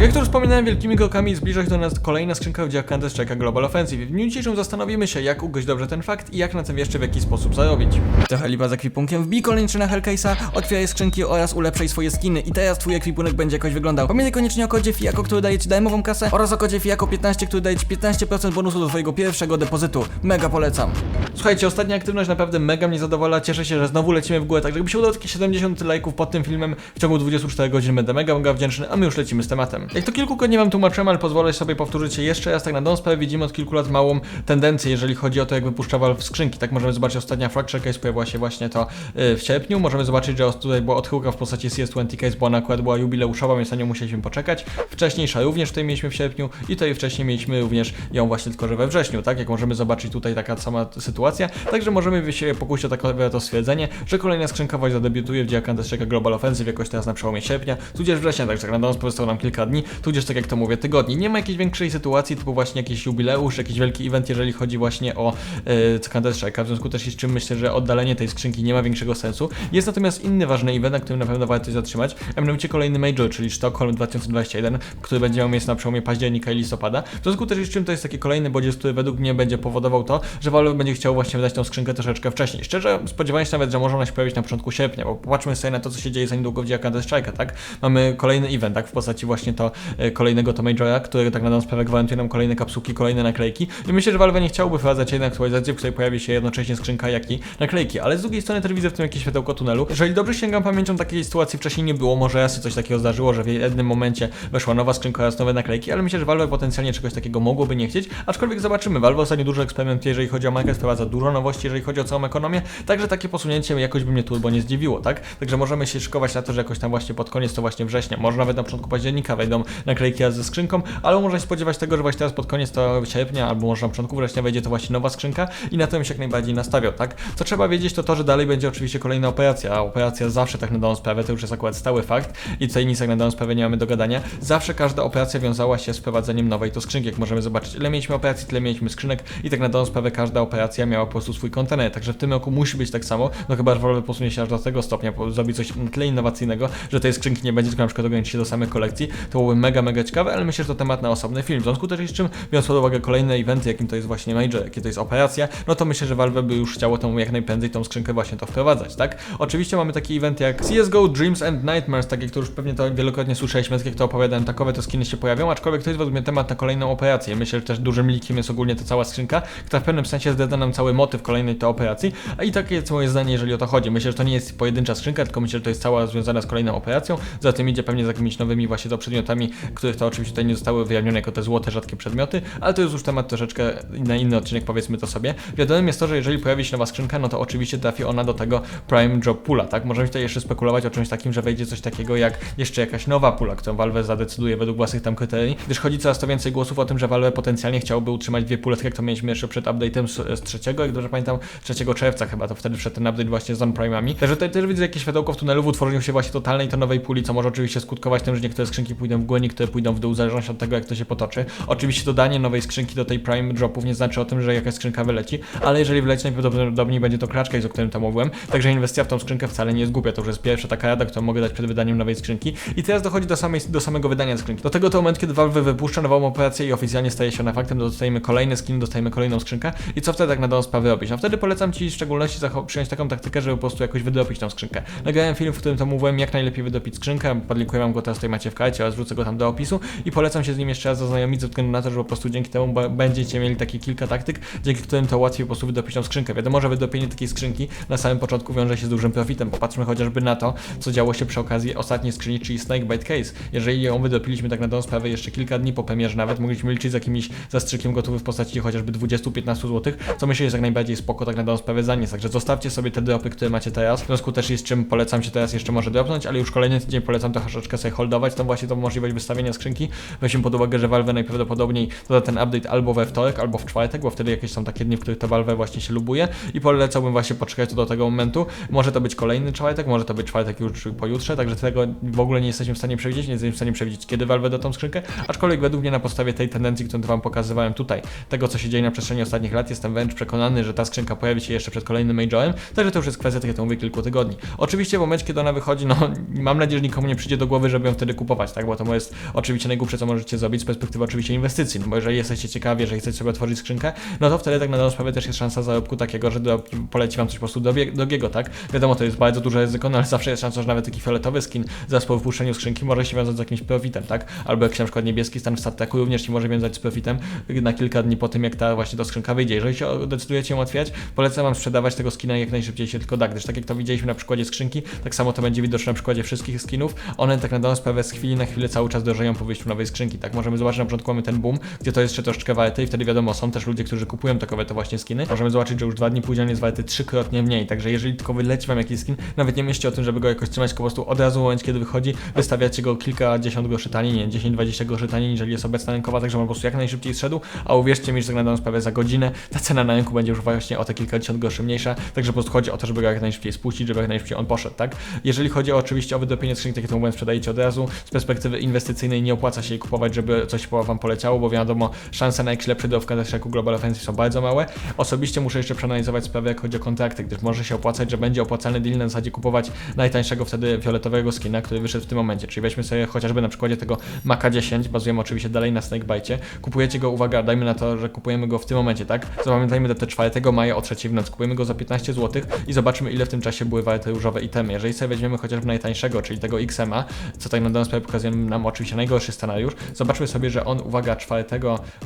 Jak już wspominałem, wielkimi krokami zbliża się do nas kolejna skrzynka w dziale Counter Strike'a Global Offensive. W dniu dzisiejszym zastanowimy się, jak ugryźć dobrze ten fakt i jak na tym jeszcze w jakiś sposób zarobić. Trochę lipa z ekwipunkiem, wbij kolejny na Hellcase'a, otwieraj skrzynki oraz ulepszaj swoje skiny i teraz twój ekwipunek będzie jakoś wyglądał. Pamiętaj koniecznie o kodzie FIAKO, który daje ci darmową kasę oraz o kodzie FIAKO 15, który daje ci 15% bonusu do twojego pierwszego depozytu. Mega polecam. Słuchajcie, ostatnia aktywność naprawdę mega mnie zadowala, cieszę się, że znowu lecimy w górę, tak jakby się udało takie 70 lajków pod tym filmem w ciągu 24 godzin będę mega, mega wdzięczny, a my już lecimy z tematem. Jak to kilkukrotnie wam tłumaczyłem, ale pozwolę sobie powtórzyć się jeszcze raz, tak na sprawę widzimy od kilku lat małą tendencję, jeżeli chodzi o to, jak wypuszcza Valve skrzynki. Tak możemy zobaczyć, ostatnia Fracture Case pojawiła się właśnie to yy, w sierpniu, możemy zobaczyć, że tutaj była odchyłka w postaci CS20 Case, bo ona akurat była jubileuszowa, więc na nią musieliśmy poczekać. Wcześniejsza również tutaj mieliśmy w sierpniu i tutaj wcześniej mieliśmy również ją właśnie tylko, że we wrześniu, tak? Jak możemy zobaczyć tutaj taka sama sytuacja, także możemy się pokusić o takie to stwierdzenie, że kolejna skrzynka zadebiutuje w dziale Counter Global Offensive jakoś teraz na przełomie sierpnia, tudzież września, także tak na zostało nam kilka dni, tudzież tak jak to mówię, tygodni. Nie ma jakiejś większej sytuacji, typu właśnie jakiś jubileusz, jakiś wielki event, jeżeli chodzi właśnie o yy, Counter Strike'a, w związku też z czym myślę, że oddalenie tej skrzynki nie ma większego sensu. Jest natomiast inny ważny event, na którym na pewno warto się zatrzymać, a mianowicie kolejny Major, czyli Stockholm 2021, który będzie miał miejsce na przełomie października i listopada. W związku też z czym to jest taki kolejny bodziec, który według mnie będzie powodował to, że Valve będzie chciał właśnie wydać tą skrzynkę troszeczkę wcześniej. Szczerze spodziewałem się nawet, że może ona się pojawić na początku sierpnia, bo popatrzmy sobie na to, co się dzieje za niedługo w dziale Counter Strike'a, tak? Mamy kolejny event, tak? W postaci właśnie to e, kolejnego to Majora, który tak na dobrą sprawę gwarantuje nam kolejne kapsułki, kolejne naklejki. I myślę, że Valve nie chciałby wprowadzać jednej aktualizacji, w której pojawi się jednocześnie skrzynka, jak i naklejki. Ale z drugiej strony też widzę w tym jakieś światełko tunelu. Jeżeli dobrze sięgam pamięcią, takiej sytuacji wcześniej nie było. Może raz się coś takiego zdarzyło, że w jednym momencie weszła nowa skrzynka oraz nowe naklejki, ale myślę, że Valve potencjalnie czegoś takiego mogłoby nie chcieć. Aczkolwiek zobaczymy. Valve ostatnio dużo eksperymentuje, jeżeli chodzi o markę, wprowadza dużo nowości, jeżeli chodzi o całą ekonomię. Także takie posunięcie jakoś by mnie turbo nie zdziwiło, tak? Także możemy się szykować na to, że jakoś tam właśnie pod koniec, to właśnie września, może nawet na początku października wejdą naklejki ze skrzynką, ale można się spodziewać tego, że właśnie teraz pod koniec to sierpnia, albo może na początku września wejdzie to właśnie nowa skrzynka i na to bym się jak najbardziej nastawiał, tak? Co trzeba wiedzieć, to to, że dalej będzie oczywiście kolejna operacja, a operacja zawsze tak na dobrą sprawę, to już jest akurat stały fakt i tutaj nic jak na dobrą sprawę nie mamy do gadania. Zawsze każda operacja wiązała się z wprowadzeniem nowej to skrzynki, jak możemy zobaczyć, ile mieliśmy operacji, tyle mieliśmy skrzynek i tak na dobrą sprawę każda operacja miała po prostu swój kontener, także w tym roku musi być tak samo, no chyba, że Valve posunie się aż do tego stopnia, zrobi coś tyle innowacyjnego, że tej skrzynki nie będzie, tylko na przykład się do samej kolekcji, to byłoby mega, mega ciekawe, ale myślę, że to temat na osobny film. W związku też z czym, biorąc pod uwagę kolejne eventy, jakim to jest właśnie Major, jakie to jest operacja, no to myślę, że Valve by już chciało tą jak najprędzej tą skrzynkę właśnie to wprowadzać, tak? Oczywiście mamy taki event jak CSGO Dreams and Nightmares, tak jak to już pewnie to wielokrotnie słyszeliśmy, jak to opowiadałem, takowe to skiny się pojawią, aczkolwiek to jest według mnie temat na kolejną operację. Myślę, że też dużym likiem jest ogólnie ta cała skrzynka, która w pewnym sensie zdradza nam cały motyw kolejnej to operacji, a i takie jest moje zdanie, jeżeli o to chodzi. Myślę, że to nie jest pojedyncza skrzynka, tylko myślę, że to jest cała związana z kolejną operacją, za tym idzie pewnie z jakimiś nowymi właśnie to przedmiotami, których to oczywiście tutaj nie zostały wyjawnione jako te złote, rzadkie przedmioty, ale to jest już temat troszeczkę na inny odcinek, powiedzmy to sobie. Wiadomym jest to, że jeżeli pojawi się nowa skrzynka, no to oczywiście trafi ona do tego Prime Job Pula, tak? Możemy tutaj jeszcze spekulować o czymś takim, że wejdzie coś takiego jak jeszcze jakaś nowa pula, którą Valve zadecyduje według własnych tam kryterii, gdyż chodzi coraz to więcej głosów o tym, że Valve potencjalnie chciałby utrzymać dwie pule, tak jak to mieliśmy jeszcze przed update'em z, z trzeciego, jak dobrze pamiętam, 3 czerwca chyba, to wtedy wszedł ten update właśnie z on-prime'ami. Także tutaj też widzę jakieś światełko w tunelu w utworzeniu się właśnie totalnej to nowej puli, co może oczywiście skutkować tym, że niektóre skrzynki pójdą w górę, niektóre pójdą w dół, w zależności od tego, jak to się potoczy. Oczywiście dodanie nowej skrzynki do tej Prime Dropów nie znaczy o tym, że jakaś skrzynka wyleci, ale jeżeli wyleci, najprawdopodobniej będzie to Crash o którym tam mówiłem, także inwestycja w tą skrzynkę wcale nie jest głupia, to już jest pierwsza taka rada, którą mogę dać przed wydaniem nowej skrzynki. I teraz dochodzi do, samej, do samego wydania skrzynki. Do tego to moment, kiedy Valve wypuszcza nową operację i oficjalnie staje się ona faktem, dostajemy kolejny skin, dostajemy kolejną skrzynkę i co wtedy tak na dobrą sprawę robić? No wtedy polecam Ci w szczególności przyjąć taką taktykę, żeby po prostu jakoś wydopić tą skrzynkę. Nagrałem film, w którym to mówiłem, jak najlepiej wydopić skrzynkę, podlinkuję wam go teraz tutaj macie w karcie go tam do opisu i polecam się z nim jeszcze raz zaznajomić, ze względu na to, że po prostu dzięki temu będziecie mieli takie kilka taktyk, dzięki którym to łatwiej po prostu wydopić tą skrzynkę. Wiadomo, że wydopienie takiej skrzynki na samym początku wiąże się z dużym profitem. Popatrzmy chociażby na to, co działo się przy okazji ostatniej skrzyni, czyli Snakebite Case. Jeżeli ją wydopiliśmy tak na tą sprawę jeszcze kilka dni po premierze nawet, mogliśmy liczyć z jakimś zastrzykiem gotowy w postaci chociażby 20-15 zł, co myślę jest jak najbardziej spoko tak na tą sprawę za nie. Także zostawcie sobie te dropy, które macie teraz. W związku też jest czym polecam się teraz jeszcze może dropnąć, ale już kolejny tydzień polecam to troszeczkę sobie holdować, tą właśnie tą możliwość wystawienia skrzynki. Weźmy pod uwagę, że Valve najprawdopodobniej doda ten update albo we wtorek, albo w czwartek, bo wtedy jakieś są takie dni, w których to Valve właśnie się lubuje i polecałbym właśnie poczekać do tego momentu. Może to być kolejny czwartek, może to być czwartek już pojutrze, także tego w ogóle nie jesteśmy w stanie przewidzieć, nie jesteśmy w stanie przewidzieć, kiedy Valve da tą skrzynkę, aczkolwiek według mnie na podstawie tej tendencji, którą wam pokazywałem tutaj, tego co się dzieje na przestrzeni ostatnich lat, jestem wręcz przekonany, że ta skrzynka pojawi się jeszcze przed kolejnym Majorem, także to już jest kwestia, tak jak mówię, kilku tygodni. Oczywiście w momencie, kiedy ona wychodzi, no mam nadzieję, że nikomu nie przyjdzie do głowy, żeby ją wtedy kupować, tak, bo to samo jest oczywiście najgłupsze, co możecie zrobić z perspektywy oczywiście inwestycji, no bo jeżeli jesteście ciekawi, jeżeli chcecie sobie otworzyć skrzynkę, no to wtedy tak na dobrą sprawę też jest szansa zarobku takiego, że do, poleci wam coś po prostu drogiego, tak? Wiadomo, to jest bardzo duże ryzyko, no ale zawsze jest szansa, że nawet taki fioletowy skin zaraz po wypuszczeniu skrzynki może się wiązać z jakimś profitem, tak? Albo jakiś na przykład niebieski stan w stateku również się może wiązać z profitem na kilka dni po tym, jak ta właśnie ta skrzynka wyjdzie. Jeżeli się decydujecie ją otwierać, polecam wam sprzedawać tego skina jak najszybciej się tylko da, gdyż tak jak to widzieliśmy na przykładzie skrzynki, tak samo to będzie widoczne na przykładzie wszystkich skinów. One tak na dobrą sprawę z chwili na chwilę cały czas drożeją po wyjściu nowej skrzynki, tak? Możemy zobaczyć na początku mamy ten boom, gdzie to jest jeszcze troszeczkę warty i wtedy wiadomo, są też ludzie, którzy kupują takowe to właśnie skiny. Możemy zobaczyć, że już dwa dni później jest warty trzykrotnie mniej, także jeżeli tylko wyleci wam jakiś skin, nawet nie myślcie o tym, żeby go jakoś trzymać, po prostu od razu w momencie, kiedy wychodzi, wystawiacie go kilkadziesiąt groszy taniej, nie 10-20 groszy taniej, niżeli jest obecna rynkowa, także on po prostu jak najszybciej zszedł, a uwierzcie mi, że tak sprawę za godzinę ta cena na rynku będzie już właśnie o te kilkadziesiąt groszy mniejsza, także po prostu chodzi o to, żeby go jak najszybciej spuścić, żeby jak najszybciej on poszedł, tak? Jeżeli chodzi oczywiście o wydopienie skrzyni, tak to sprzedajecie od razu, z perspektywy inwestycyjnej nie opłaca się jej kupować, żeby coś po wam poleciało, bo wiadomo, szanse na jakiś lepszy do w Counter-Strike'u Global Offensive są bardzo małe. Osobiście muszę jeszcze przeanalizować sprawę, jak chodzi o kontrakty, gdyż może się opłacać, że będzie opłacalny deal na zasadzie kupować najtańszego wtedy fioletowego skina, który wyszedł w tym momencie. Czyli weźmy sobie chociażby na przykładzie tego Maka 10, bazujemy oczywiście dalej na Snakebite. Kupujecie go, uwaga, dajmy na to, że kupujemy go w tym momencie, tak? Zapamiętajmy datę 4 maja o 3 w nocy. Kupujemy go za 15 zł i zobaczymy, ile w tym czasie były warte różowe itemy. Jeżeli sobie weźmiemy chociażby najtańszego, czyli tego XMA, co tak na dobrą sprawę pokazuje nam oczywiście najgorszy scenariusz, zobaczmy sobie, że on, uwaga, 4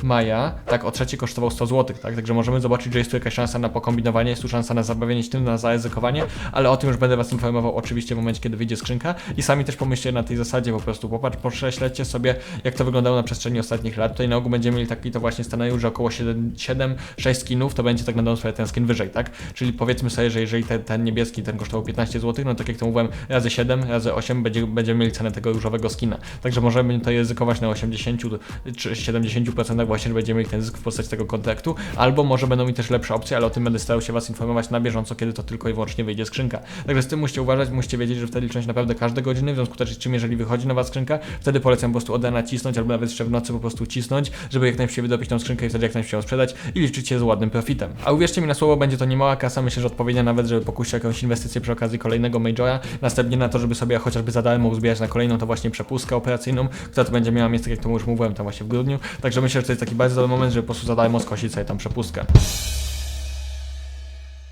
maja, tak, o trzeci kosztował 100 zł, tak? Także możemy zobaczyć, że jest tu jakaś szansa na pokombinowanie, jest tu szansa na zabawienie się na zaryzykowanie, ale o tym już będę Was informował oczywiście w momencie, kiedy wyjdzie skrzynka i sami też pomyślcie na tej zasadzie po prostu, popatrz, prześledźcie sobie, jak to wyglądało na przestrzeni ostatnich lat. Tutaj na ogół będziemy mieli taki to właśnie scenariusz, że około 7-6 skinów to będzie tak na dobrą sprawę ten skin wyżej, tak? Czyli powiedzmy sobie, że jeżeli ten, ten niebieski, ten kosztował 15 zł, no tak jak to mówiłem, razy 7, razy 8 będzie, będziemy mieli cenę tego różowego skina. Także możemy to ryzykować na 80 czy 70% właśnie, że będziemy mieli ten zysk w postaci tego kontraktu, albo może będą mi też lepsze opcje, ale o tym będę starał się Was informować na bieżąco, kiedy to tylko i wyłącznie wyjdzie skrzynka. Także z tym musicie uważać, musicie wiedzieć, że wtedy licząć naprawdę każde godziny, w związku z czym jeżeli wychodzi nowa skrzynka, wtedy polecam po prostu od rana cisnąć, albo nawet jeszcze w nocy po prostu cisnąć, żeby jak najszybciej wydobyć tą skrzynkę i wtedy jak najszybciej ją sprzedać i liczyć się z ładnym profitem. A uwierzcie mi na słowo, będzie to niemała kasa, myślę, że odpowiednia nawet, żeby pokusić jakąś inwestycję przy okazji kolejnego Majora, następnie na to, żeby sobie chociażby za darmo uzbierać na kolejną to właśnie która to będzie miała miejsce, tak jak to już mówiłem, tam właśnie w grudniu. Także myślę, że to jest taki bardzo dobry moment, żeby po prostu za darmo skosić sobie tam przepustkę.